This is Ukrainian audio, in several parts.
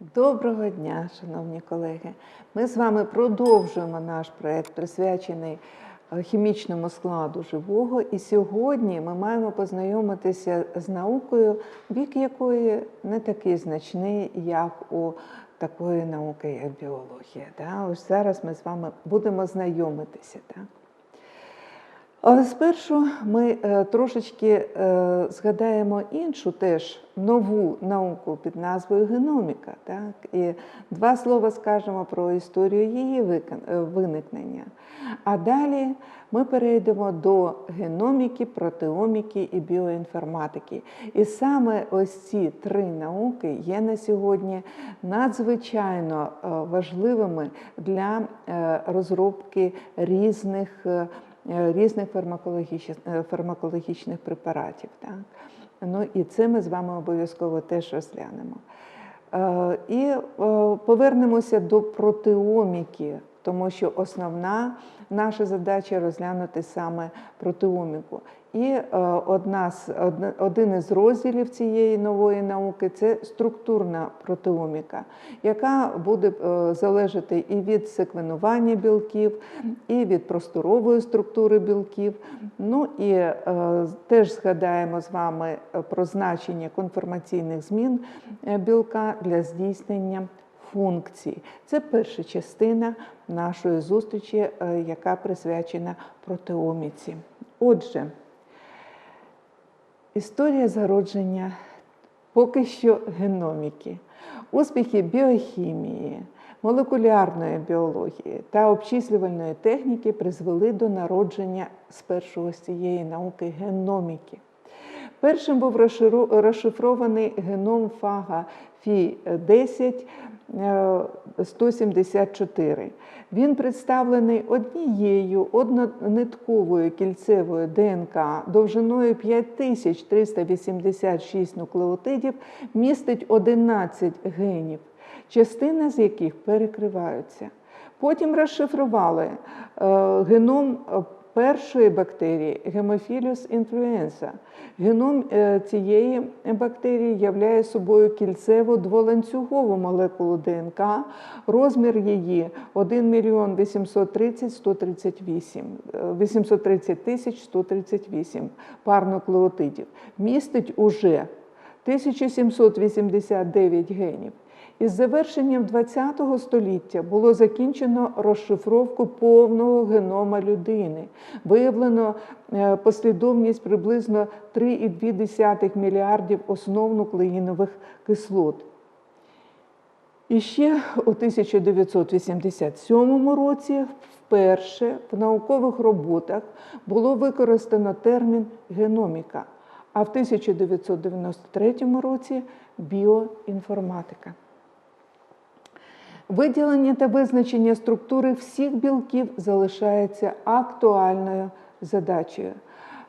Доброго дня, шановні колеги. Ми з вами продовжуємо наш проект, присвячений е, хімічному складу живого. І сьогодні ми маємо познайомитися з наукою, вік якої не такий значний, як у такої науки, як біологія. Да? Ось зараз ми з вами будемо знайомитися. Так? Але спершу ми е, трошечки е, згадаємо іншу теж нову науку під назвою геноміка. Так? І два слова скажемо про історію її е, виникнення. А далі ми перейдемо до геноміки, протеоміки і біоінформатики. І саме ось ці три науки є на сьогодні надзвичайно важливими для розробки різних. Е, різних фармакологічних, е, фармакологічних препаратів. Так? Ну, і це ми з вами обов'язково теж розглянемо. Е, І повернемося до протеоміки, тому що основна наша задача розглянути саме протеоміку. І е, одна з, один із розділів цієї нової науки це структурна протеоміка, яка буде е, залежати і від секвенування білків, і від просторової структури білків. Ну і е, теж згадаємо з вами про значення конформаційних змін білка для здійснення функцій. Це перша частина нашої зустрічі, е, яка присвячена протеоміці. Отже, історія зародження поки що геноміки, успіхи біохімії, молекулярної біології та обчислювальної техніки призвели до народження спершу ось цієї науки геноміки. Першим був розшифрований геном фага Фі 10 е, 174. Він представлений однією однонитковою кільцевою ДНК довжиною 5386 нуклеотидів, містить 11 генів, частина з яких перекриваються. Потім розшифрували е, геном першої бактерії Гемофіліус інфлюенса. Геном е, цієї бактерії являє собою кільцеву дволанцюгову молекулу ДНК. Розмір її 1 мільйон 830 138, е, 830 тисяч 138 пар нуклеотидів. Містить уже 1789 генів. Із завершенням ХХ століття було закінчено розшифровку повного генома людини. Виявлено е, послідовність приблизно 3,2 мільярдів основ нуклеїнових кислот. І ще у 1987 році вперше в наукових роботах було використано термін геноміка, а в 1993 році біоінформатика. Виділення та визначення структури всіх білків залишається актуальною задачею.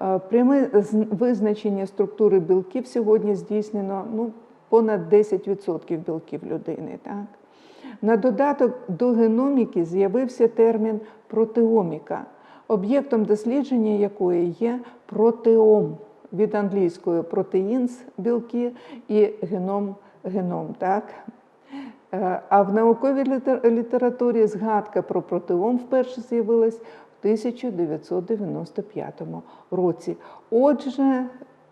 Е, Пряме визначення структури білків сьогодні здійснено ну, понад 10% білків людини. Так? На додаток до геноміки з'явився термін протеоміка, об'єктом дослідження якої є протеом від англійської протеїнс білки і геном геном. Так? Е, А в науковій літер- літературі згадка про протеом вперше з'явилась в 1995 році. Отже,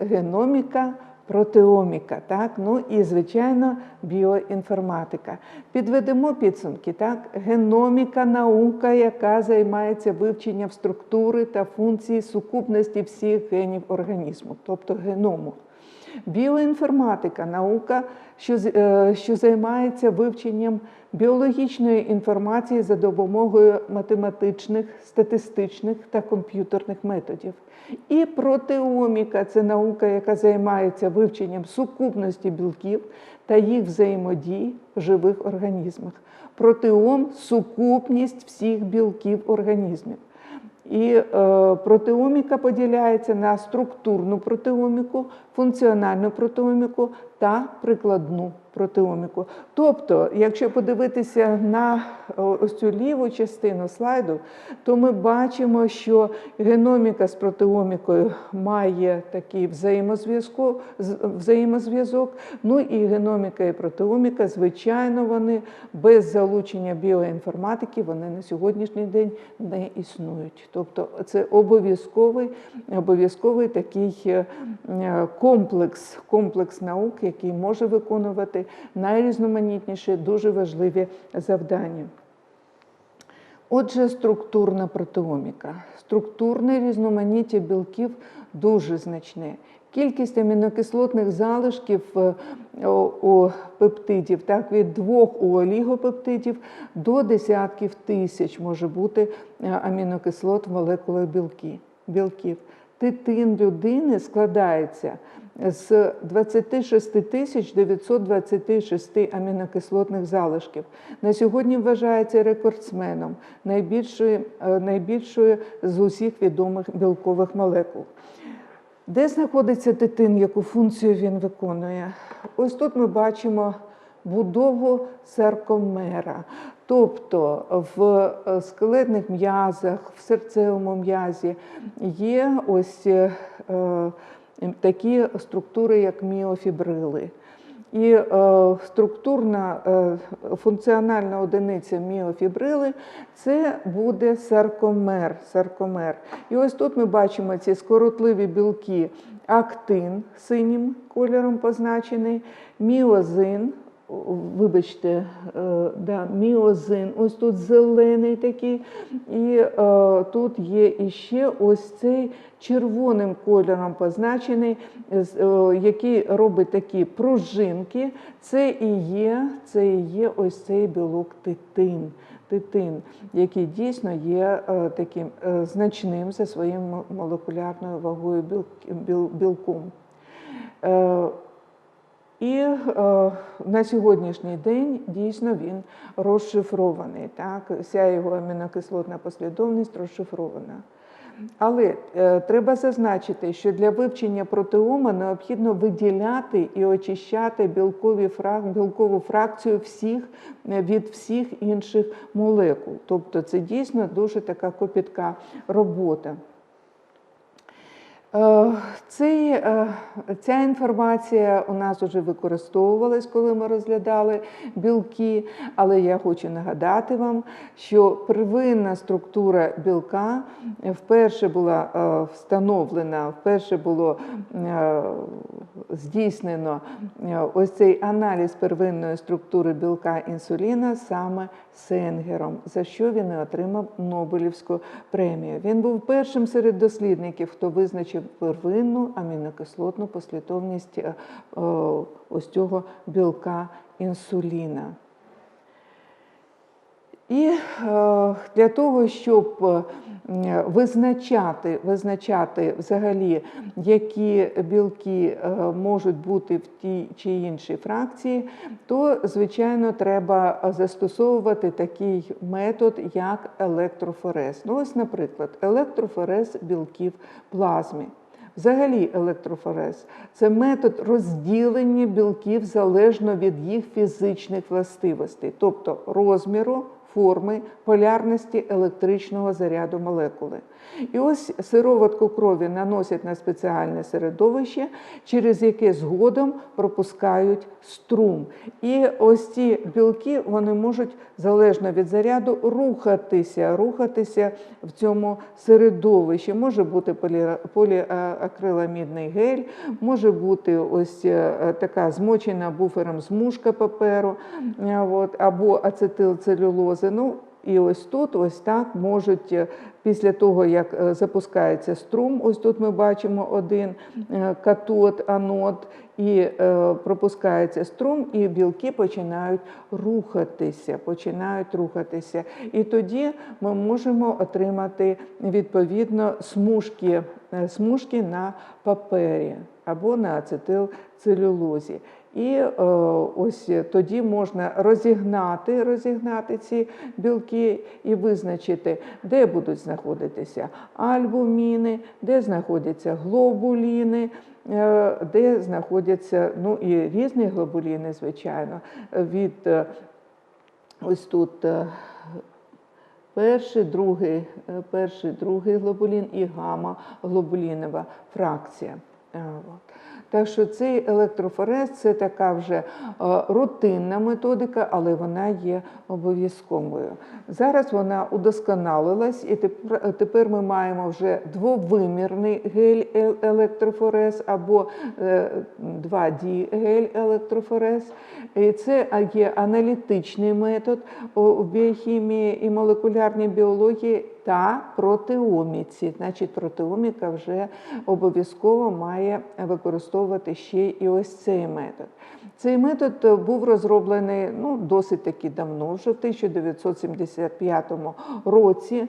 геноміка, протеоміка, так? ну і, звичайно, біоінформатика. Підведемо підсумки. Так? Геноміка наука, яка займається вивченням структури та функції сукупності всіх генів організму, тобто геному. Біоінформатика наука, що, е, що займається вивченням біологічної інформації за допомогою математичних, статистичних та комп'ютерних методів. І протеоміка це наука, яка займається вивченням сукупності білків та їх взаємодій в живих організмах. Протеом сукупність всіх білків організмів. І е, протеоміка поділяється на структурну протеоміку, функціональну протеоміку та прикладну протеоміку. Тобто, якщо подивитися на ось цю ліву частину слайду, то ми бачимо, що геноміка з протеомікою має такий взаємозв'язок. Ну і геноміка і протеоміка, звичайно, вони без залучення біоінформатики вони на сьогоднішній день не існують. Тобто це обов'язковий, обов'язковий такий е, е, комплекс, комплекс наук, який може виконувати найрізноманітніші, дуже важливі завдання. Отже, структурна протеоміка. Структурне різноманіття білків дуже значне. Кількість амінокислотних залишків е, у- пептидів, так, від двох у олігопептидів до десятків тисяч може бути е, амінокислот в молекулах білків. Титин людини складається з 26 тисяч 926 амінокислотних залишків. На сьогодні вважається рекордсменом найбільшої, е, найбільшої з усіх відомих білкових молекул. Де знаходиться титин, яку функцію він виконує? Ось тут ми бачимо будову саркомера. Тобто в е, скелетних м'язах, в серцевому м'язі є ось е, такі структури, як міофібрили. І е, структурна е, функціональна одиниця міофібрили це буде саркомер. саркомер. І ось тут ми бачимо ці скоротливі білки актин синім кольором позначений, міозин. Вибачте, е, да, міозин, ось тут зелений такий, і е, тут є іще ось цей червоним кольором позначений, е, який робить такі пружинки. Це і є, це і є ось цей білок титин. Титин, який дійсно є е, таким е, значним за своєю молекулярною вагою біл- біл- білком. Е, і е, на сьогоднішній день дійсно він розшифрований. Так? Вся його амінокислотна послідовність розшифрована. Але е, треба зазначити, що для вивчення протеома необхідно виділяти і очищати білкові фрак, білкову фракцію всіх, е, від всіх інших молекул. Тобто це дійсно дуже така копітка робота. Е, Цей, е, ця інформація у нас вже використовувалась, коли ми розглядали білки, але я хочу нагадати вам, що первинна структура білка вперше була е, встановлена, вперше було здійснено ось цей аналіз первинної структури білка інсуліна саме Сенгером, за що він і отримав Нобелівську премію. Він був першим серед дослідників, хто визначив первинну амінокислотну послідовність е, е, ось цього білка інсуліна. І е, для того, щоб е, визначати, визначати взагалі, які білки е, можуть бути в тій чи іншій фракції, то, звичайно, треба застосовувати такий метод, як електрофорез. Ну, ось, наприклад, електрофорез білків в плазмі. Взагалі, електрофорез це метод розділення білків залежно від їх фізичних властивостей, тобто розміру, форми, полярності електричного заряду молекули. І ось сироватку крові наносять на спеціальне середовище, через яке згодом пропускають струм. І ось ці білки вони можуть залежно від заряду рухатися, рухатися в цьому середовищі. Може бути поліакриламідний гель, може бути ось е, така змочена буфером змушка паперу, е, або ацетилцелюлози. Ну, і ось тут, ось так можуть е, після того, як е, запускається струм, ось тут ми бачимо один е, катод, анод, і пропускається струм, і білки починають рухатися, починають рухатися. І тоді ми можемо отримати відповідно смужки, смужки на папері або на ацетилцелюлозі. І е, ось тоді можна розігнати, розігнати ці білки і визначити, де будуть знаходитися альбуміни, де знаходяться глобуліни, е, де знаходяться ну, і різні глобуліни, звичайно, від е, ось тут. Перший, другий, перший, другий глобулін і гамма-глобулінова фракція. Е. Так що цей електрофорез це така вже е, рутинна методика, але вона є обов'язковою. Зараз вона удосконалилась, і тепер, тепер ми маємо вже двовимірний гель-електрофорез або 2D гель-електрофорез. Це є аналітичний метод у біохімії і молекулярній біології та протеоміці. Значить, протеоміка вже обов'язково має використовувати ще і ось цей метод. Цей метод був розроблений ну, досить таки давно, вже в 1975 році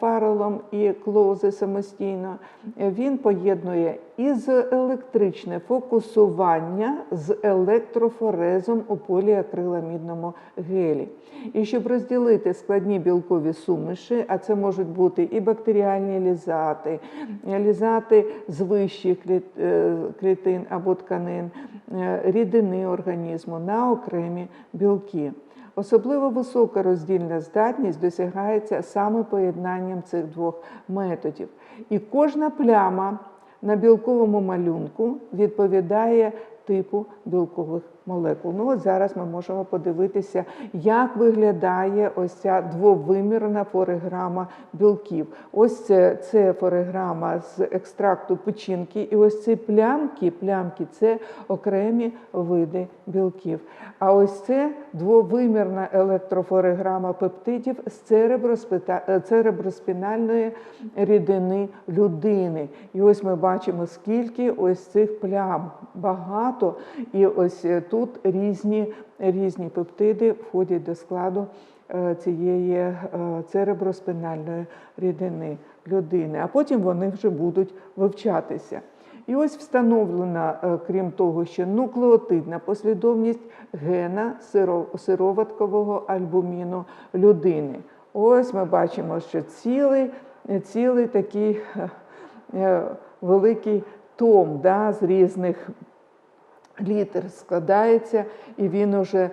Фарелом і Клоузе самостійно. Він поєднує із електричне фокусування з електрофорезом у поліакриламідному гелі. І щоб розділити складні білкові суміші, а це можуть бути і бактеріальні лізати, лізати з вищих е, клітин або тканин, е, рідини організму на окремі білки. Особливо висока роздільна здатність досягається саме поєднанням цих двох методів. І кожна пляма на білковому малюнку відповідає типу білкових молекул. Ну от зараз ми можемо подивитися, як виглядає ось ця двовимірна фореграма білків. Ось це, це фореграма з екстракту печінки, і ось ці плямки, плямки це окремі види білків. А ось це двовимірна електрофореграма пептидів з е, цереброспінальної рідини людини. І ось ми бачимо, скільки ось цих плям багато. І ось е, тут різні, різні пептиди входять до складу е, цієї е, цереброспинальної рідини людини, а потім вони вже будуть вивчатися. І ось встановлена, е, крім того, що нуклеотидна послідовність гена сироваткового альбуміну людини. Ось ми бачимо, що цілий, цілий такий великий том да, з різних літер складається, і він уже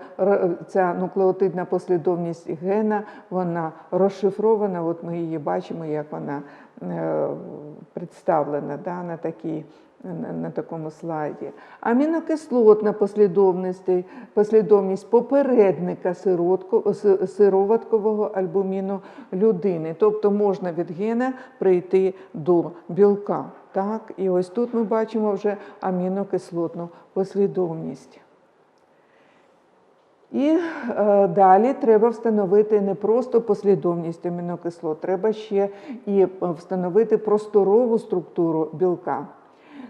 ця нуклеотидна послідовність гена, вона розшифрована. От ми її бачимо, як вона е, представлена да, на такій. На, такому слайді. Амінокислотна послідовність, послідовність попередника сироваткового альбуміну людини. Тобто можна від гена прийти до білка. Так? І ось тут ми бачимо вже амінокислотну послідовність. І е, далі треба встановити не просто послідовність амінокислот, треба ще і е, встановити просторову структуру білка.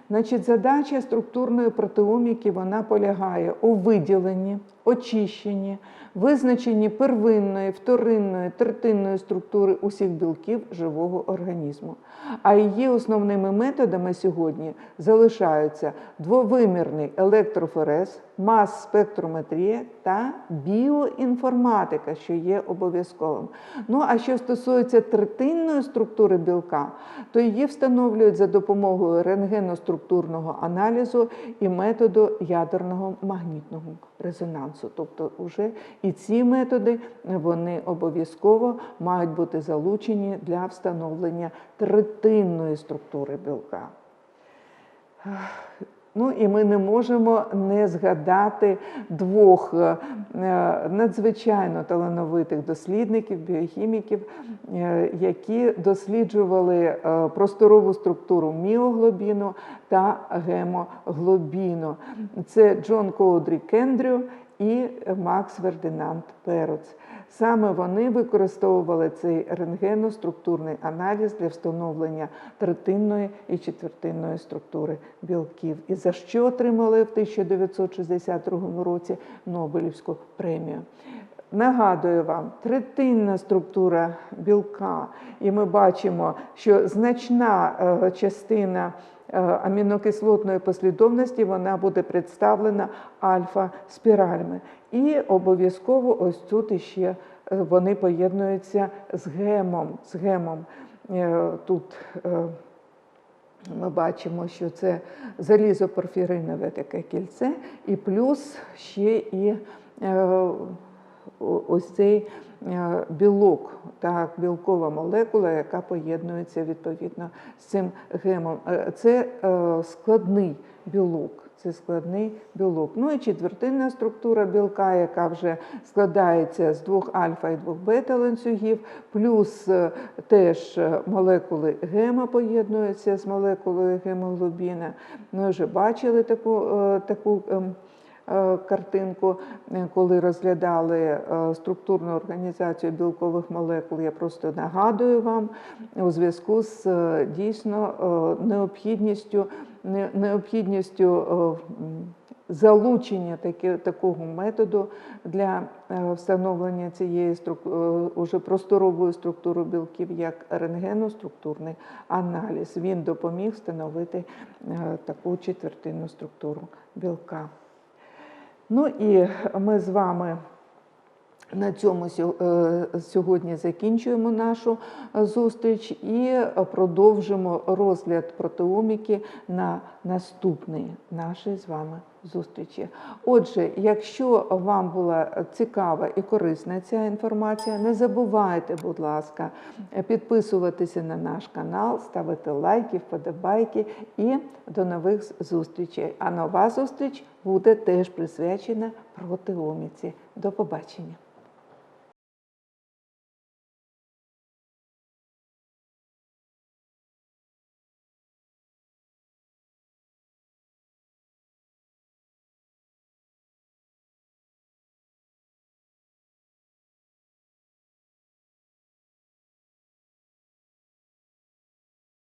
Значить, задача структурної протеоміки вона полягає у виділенні, очищенні, визначенні первинної, вторинної, третинної структури усіх білків живого організму. А її основними методами сьогодні залишаються двовимірний електрофорез, мас-спектрометрія та біоінформатика, що є обов'язковим. Ну а що стосується третинної структури білка, то її встановлюють за допомогою рентгеноструктурного аналізу і методу ядерного магнітного резонансу. Тобто, вже і ці методи вони обов'язково мають бути залучені для встановлення третинної структури білка. Ну і ми не можемо не згадати двох е, надзвичайно талановитих дослідників, біохіміків, е, які досліджували е, просторову структуру міоглобіну та гемоглобіну. Це Джон Коудрі Кендрю і Макс Фердинанд Пероц. Саме вони використовували цей рентгеноструктурний аналіз для встановлення третинної і четвертинної структури білків, і за що отримали в 1962 році Нобелівську премію. Нагадую вам, третинна структура білка, і ми бачимо, що значна е, частина амінокислотної послідовності вона буде представлена альфа-спиралями. І обов'язково ось тут іще е, вони поєднуються з гемом. З гемом. Е, Тут е, ми бачимо, що це залізопорфіринове таке кільце, і плюс ще і е, ось цей е, білок, так, білкова молекула, яка поєднується відповідно з цим гемом. Е, Це е, складний білок. Це складний білок. Ну і четвертинна структура білка, яка вже складається з двох альфа і двох бета ланцюгів, плюс е, теж е, молекули гема поєднуються з молекулою гемоглобіна. Ми вже бачили таку, е, таку ем, е, картинку, е, коли розглядали е, структурну організацію білкових молекул. Я просто нагадую вам у зв'язку з е, дійсно е, необхідністю, необхідністю е, залучення таки, такого методу для е, встановлення цієї струк- е, уже просторової структури білків, як рентгеноструктурний аналіз. Він допоміг встановити е, таку четвертинну структуру білка. Ну і ми з вами на цьому е, сьогодні закінчуємо нашу е, зустріч і продовжимо розгляд протеоміки на наступній нашій з вами зустрічі. Отже, якщо вам була цікава і корисна ця інформація, не забувайте, будь ласка, підписуватися на наш канал, ставити лайки, вподобайки і до нових зустрічей. А нова зустріч буде теж присвячена протиоміці. До побачення.